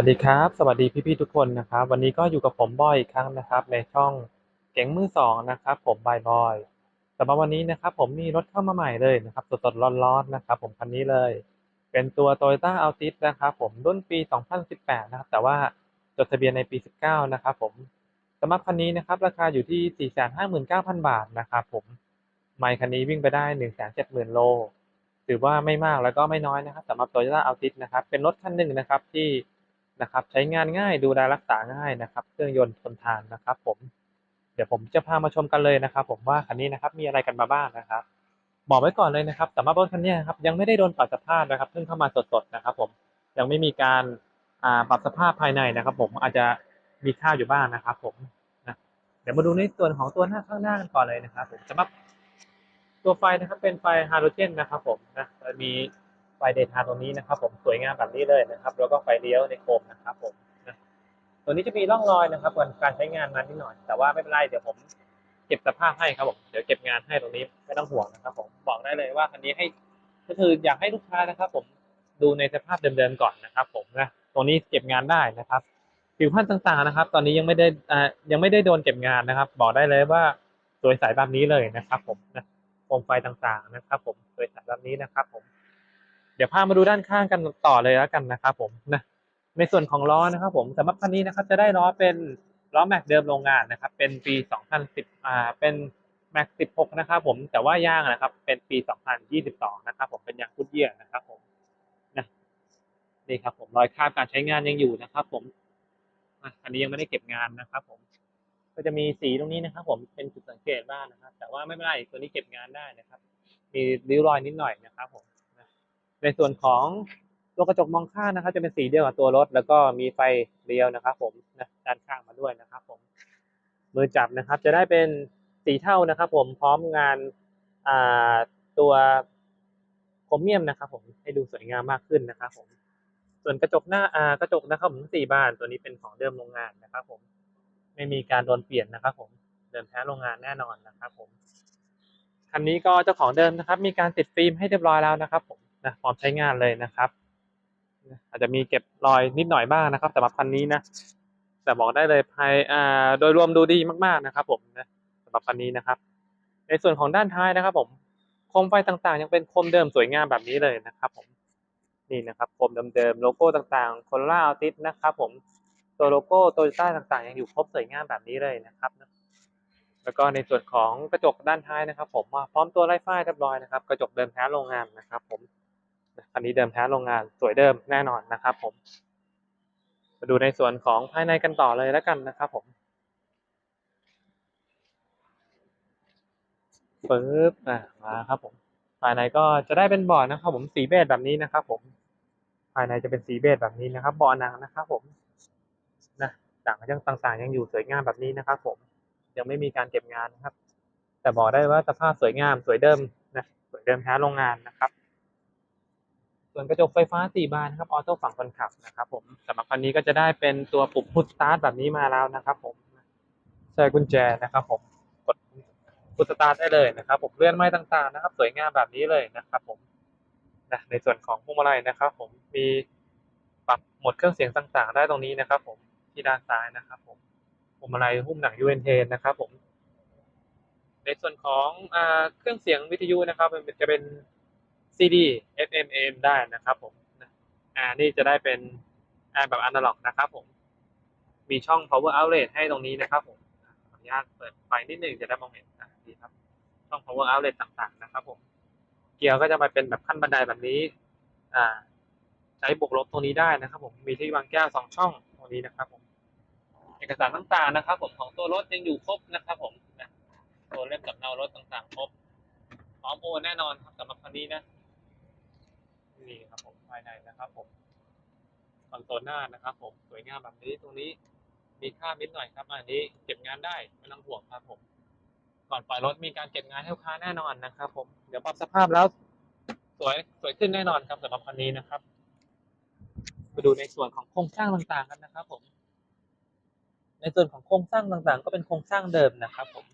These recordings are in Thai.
วัสดีครับ สวัสดีพี่ๆทุกคนนะครับ วันนี้ก็อยู่กับผมบอยอีกครั้งนะครับ ในช่องเก๋งมือสองนะครับ ผมบายบอยสำหรับวันนี้นะครับ ผมมีรถเข้ามาใหม่เลยนะครับสดๆร้อนๆนะครับ ผมคันนี้เลย เป็นตัว Toyota Altis นะครับ ผมรุ่นปี 2018 นะครับ แต่ว่าจดทะเบียนในปี 19 นะครับ ผมสำหรับคันนี้นะครับ ราคาอยู่ที่ 459,000 บาทนะครับ ผมไมค์คันนี้วิ่งไปได้ 170,000 โลถือว่าไม่มากแล้วก็ไม่น้อยนะครับสำหรับ Toyota Altis นะครับเป็นรถคันหนึ่งนะครับที่ นะครับ ใช้งานง่ายดูแลรักษาง่ายนะครับ เครื่องยนต์ทนทานนะครับ ผมเดี๋ยวผมจะพามาชมกันเลยนะครับ ผมว่าคันนี้นะครับมีอะไรกันมาบ้างนะครับบอกไว้ก่อนเลยนะครับสำหรับรถคันนี้นครับยังไม่ได้โดนปรับสภาพนะครับเพิ่งเข้ามาสดๆนะครับ ผมยังไม่มีการปรับสภาพภายในนะครับ ผมอาจจะมีค่าอยู่บ้างนะครับ ผมนะเดี๋ยวมาดูในส่วนของตัวหน้าข้างหน้ากันก่อนเลยนะครับ ผมสำหรับตัวไฟนะครับเป็นไฟฮาโลเจนนะครับ ผมนะมี ไฟเดย์ทาตรงนี้นะครับ ผมสวยงามแบบนี้เลยนะครับ แล้วก็ไฟเลี้ยวในโคมนะครับผมนะตัวนี้จะมีร่องรอยนะครับวันการใช้งานมานิดหน่อย แต่ว่าไม่เป็นไรเดี๋ยวผมเก็บสภาพให้ครับผมเดี๋ยวเก็บงานให้ตรงนี้ไม่ต้องห่วงนะครับ ผมบอกได้เลยว่าคันนี้ให้ก็คืออยากให้ลูกค้านะครับ ผมดูในสภาพเดิมๆก่อนนะครับ ผมนะตรงนี้เก็บงานได้นะครับผิวพรรณต่างๆนะครับ ตอนนี้ยังไม่ได้อ่ายังไม่ได้โดนเก็บงานนะครับ บอกได้เลยว่าสวยใสแบบนี้เลยนะครับ ผมนะโคมไฟต่างๆนะครับ ผมสวยใสแบบนี้นะครับ ผม เดี๋ยวพามาดูด้านข้างกันต่อเลยแล้วกันนะครับผมนะในส่วนของล้อนะครับผมสำหรับคันนี้นะครับจะได้ล้อเป็นล้อแม็กเดิมโรงงานนะครับ เป็นปี 2010อ่าเป็นแม็ก16 นะครับผมแต่ว่าย่างนะครับ เป็นปี 2022 นะครับผมเป็นยางพุดเยี่ยร์นะครับผมนะนี่ครับผมรอยคราบการใช้งานยังอยู่นะครับ ผมอันนี้ยังไม่ได้เก็บงานนะครับ ผม ก็จะมีสีตรงนี้นะครับ ผมเป็นจุดสังเกตบ้างนะครับ แต่ว่าไม่เป็นไรตัวนี้เก็บงานได้นะครับ มีริ้วรอยนิดหน่อยนะครับ ผม ในส่วนของตัวกระจกมองข้างนะครับ จะเป็นสีเดียวกับตัวรถ แล้วก็มีไฟเลี้ยวนะครับ ผมนะด้านข้างมาด้วยนะครับ ผม มือจับนะครับ จะได้เป็นสีเทานะครับ ผมพร้อมงานอ่าตัวโครเมียมนะครับ ผมให้ดูสวยงามมากขึ้นนะครับ ผม ส่วนกระจกหน้าอ่ากระจกนะครับผมสี่บานตัวนี้เป็นของเดิมโรงงานนะครับ ผม ไม่มีการโดนเปลี่ยนนะครับ ผมเดิมแท้โรงงานแน่นอนนะครับ ผมคันนี้ก็เจ้าของเดิมนะครับ มีการติดฟิล์มให้เรียบร้อยแล้วนะครับ ผม นะพร้อมใช้งานเลยนะครับอาจจะมีเก็บรอยนิดหน่อยบ้างนะครับสำหรับคันนี้นะแต่บอกได้เลยภายอ่าโดยรวมดูดีมากๆนะครับ ผมนะสำหรับคันนี้นะครับ ในส่วนของด้านท้ายนะครับ ผมโคมไฟต่างๆ ยังเป็นโคมเดิมสวยงามแบบนี้เลยนะครับ ผมนี่นะครับโคมเดิมๆโลโก้ต่างๆโคล่าอัลติสนะครับ ผมตัวโลโก้โตโยต้าต่างๆ ยังอยู่ครบสวยงามแบบนี้เลยนะครับแล้วก็ในส่วนของกระจกด้านท้ายนะครับ ผมพร้อมตัวไล่ฝ้าเรียบร้อยนะครับ กระจกเดิมแท้โรงงานนะครับ ผม อันนี้เดิมแท้โรงงานสวยเดิมแน่นอนนะครับ ผม มาดูในส่วนของภายในกันต่อเลยแล้วกันนะครับผมปึ๊บอะมาครับผม ภายในก็จะได้เป็นบาะนะครับ ผมสีเบจแบบนี้นะครับ ผม ภายในจะเป็นสีเบจแบบนี้นะครับเบาะหนังนะครับ ผมนะต่างยังต่างๆ ยังอยู่สวยงามแบบนี้นะครับผม ยังไม่มีการเก็บงานนะครับ แต่บอกได้ว่าสภาพสวยงามสวยเดิมนะสวยเดิมแท้โรงงานนะครับ ส่วนกระจกไฟฟ้าสี่บานนะครับออโต้ฝั่งคนขับนะครับผมสำหรับคันนี้ก็จะได้เป็นตัวปุ่มพุชสตาร์ทแบบนี้มาแล้วนะครับผมใช้กุญแจนะครับผมกดพุชสตาร์ทได้เลยนะครับ ผมเลื่อนไม้ต่างๆนะครับ สวยงามแบบนี้เลยนะครับ ผมนะในส่วนของพวงมาลัยนะครับ ผมมีปรับหมดเครื่องเสียงต่างๆ ได้ตรงนี้นะครับ ผมที่ด้านซ้ายนะครับ ผมพวงมาลัยหุ้มหนังยูเอ็นเทนนะครับ ผม ในส่วนของอเครื่องเสียงวิทยุนะครับ มันจะเป็น CD FM AM ได้นะครับผมอ่านี่จะได้เป็นอ่าแบบอนาล็อกนะครับผมมีช่อง power outlet ให้ตรงนี้นะครับผมอะขออนุญาตเปิดไฟนิดหนึ่งจะได้มองเห็นดีครับ ช่อง power outlet ต่างๆ นะครับผม เกียร์ก็จะมาเป็นแบบขั้นบันไดแบบนี้ อ่า ใช้บวกลบตรงนี้ได้นะครับ ผม มีที่วางแก้วสองช่องตรงนี้นะครับ ผม เอกสารต่างๆนะครับ ผมของตัวรถยังอยู่ครบนะครับ ผมตัวเล่มกับเนารถต่างๆ ครบ พร้อมโอนแน่นอนครับสำหรับคันนี้นะ นี่ครับผมภายในนะครับผมคอนโซลหน้านะครับ ผมสวยงามแบบนี้ตรงนี้มีค่านิดหน่อยครับ อันนี้เก็บงานได้ไม่ต้องห่วงครับผม ก่อนปล่อยรถมีการเก็บงานให้ลูกค้าแน่นอนนะครับผมเดี๋ยวปรับสภาพแล้ว สวยสวยขึ้นแน่นอนครับสำหรับคันนี้นะครับมาดูในส่วนของโครงสร้างต่างๆกันนะครับ ผม ในส่วนของโครงสร้างต่างๆ ก็เป็นโครงสร้างเดิมนะครับ ผม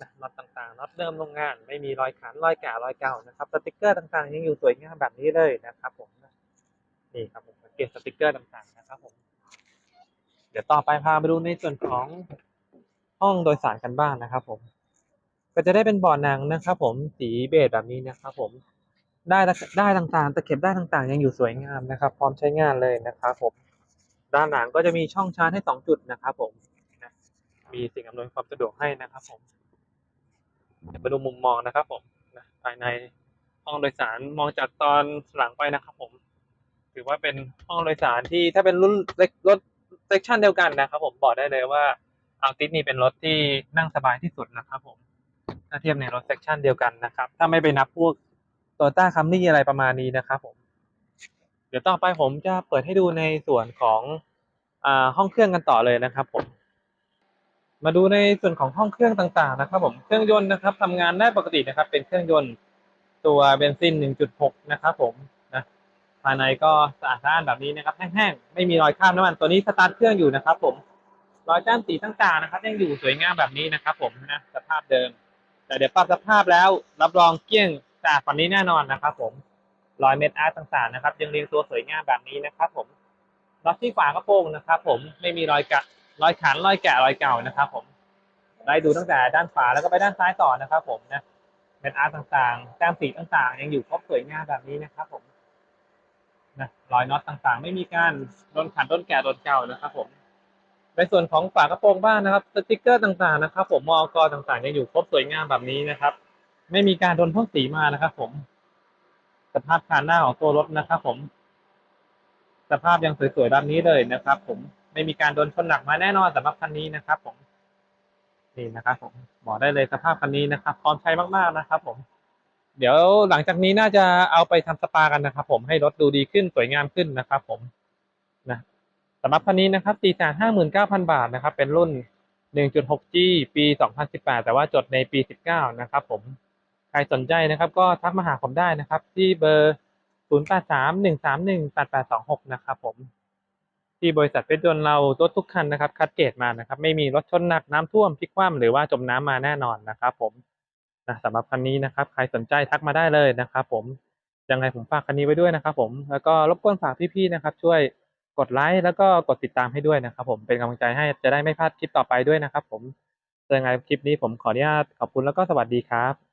นะน็อตต่างๆน็อตเดิมโรงงาน ไม่มีรอยขันรอยแก่รอยเก่านะครับสติกเกอร์ต่างๆยังอยู่สวยงามแบบนี้เลยนะครับผมนี่ครับผมสังเกตสติกเกอร์ต่างๆนะครับผมเดี๋ยวต่อไปพาไปดูในส่วนของห้องโดยสารกันบ้างนะครับ ผม ก็จะได้เป็นเบ่อหนังนะครับ ผมสีเบจแบบนี้นะครับ ผมได้ได้ต่างๆตะเข็บได้ต่างๆ ยังอยู่สวยงามนะครับ พร้อมใช้งานเลยนะครับ ผม ด้านหลังก็จะมีช่องชาร์จให้สองจุดนะครับ ผมมีสิ่งอำนวยความสะดวกให้นะครับ ผม เดี๋ยวไปดูมุมมองนะครับ ผมนะภายในห้องโดยสารมองจากตอนหลังไปนะครับ ผม ถือว่าเป็นห้องโดยสารที่ถ้าเป็นรุ่นเล็กรถเซกชันเดียวกันนะครับ ผมบอกได้เลยว่าอัลติสนี่เป็นรถที่นั่งสบายที่สุดนะครับผมถ้าเทียบในรถเซกชันเดียวกันนะครับ ถ้าไม่ไปนับพวกโตต้าคัมรี่อะไรประมาณนี้นะครับผมเดี๋ยวต่อไปผมจะเปิดให้ดูในส่วนของอ่าห้องเครื่องกันต่อเลยนะครับผม มาดูในส่วนของห้องเครื่องต่างๆนะครับผมเครื่องยนต์นะครับทำงานได้ปกตินะครับ เป็นเครื่องยนต์ตัวเบนซิน 1.6 นะครับผมนะภายในก็สะอาดสะอ้านแบบนี้นะครับ แห้งๆ ไม่มีรอยคราบน้ำมันตัวนี้สตาร์ทเครื่องอยู่นะครับ ผมรอยจ้านสีต่างๆนะครับ ยังอยู่สวยงามแบบนี้นะครับ ผมนะสภาพเดิม แต่เดี๋ยวปรับสภาพแล้ว รับรองเกลี้ยงสะอาดกว่านี้แน่นอนนะครับ ผมรอยเม็ดอาร์ตต่างๆนะครับ ยังเรียงตัวสวยงามแบบนี้นะครับ ผมน็อตที่ฝากระโปรงนะครับ ผมไม่มีรอยกะ รอยขันรอยแกะรอยเก่านะครับผมไล่ดูตั้งแต่ด้านขวาแล้วก็ไปด้านซ้ายต่อนะครับ ผมนะเม็ดอาร์ตต่างๆแต้มสีต่างๆ ยังอยู่ครบสวยงามแบบนี้นะครับ ผมนะรอยน็อตต่างๆ ไม่มีการโดนขันโดนแกะโดนเก่านะครับ ผม ในส่วนของฝากระโปรงบ้านนะครับสติกเกอร์ต่างๆนะครับ ผมมอกต่างๆยังอยู่ครบสวยงามแบบนี้นะครับ ไม่มีการโดนพ่นสีมานะครับ ผม สภาพคานหน้าของตัวรถนะครับ ผม สภาพยังสวยๆแบบนี้เลยนะครับ ผม ไม่มีการโดนชนหนักมาแน่นอนสำหรับคันนี้นะครับผมนี่นะครับผมบอกได้เลยสภาพคันนี้นะครับ พร้อมใช้มากๆนะครับ ผม เดี๋ยวหลังจากนี้น่าจะเอาไปทำสปากันนะครับ ผมให้รถดูดีขึ้นสวยงามขึ้นนะครับ ผมนะสำหรับคันนี้นะครับ 4 5 9 0 0 0 บาทนะครับ เป็นรุ่น 1.6G ปี 2018 แต่ว่าจดในปี 19 นะครับ ผม ใครสนใจนะครับ ก็ทักมาหาผมได้นะครับ ที่เบอร์ 0831318826 นะครับผม ที่บริษัทเพชรยนต์เรารถทุกคันนะครับคัดเกรดมานะครับไม่มีรถชนหนักน้ำท่วมพลิกคว่ำหรือว่าจมน้ำมาแน่นอนนะครับ ผมนะสำหรับคันนี้นะครับ ใครสนใจทักมาได้เลยนะครับ ผมยังไงผมฝากคันนี้ไว้ด้วยนะครับ ผมแล้วก็รบกวนฝากพี่ๆนะครับ ช่วยกดไลค์แล้วก็กดติดตามให้ด้วยนะครับ ผมเป็นกำลังใจให้จะได้ไม่พลาดคลิปต่อไปด้วยนะครับ ผมยังไงคลิปนี้ผมขออนุญาตขอบคุณแล้วก็สวัสดีครับ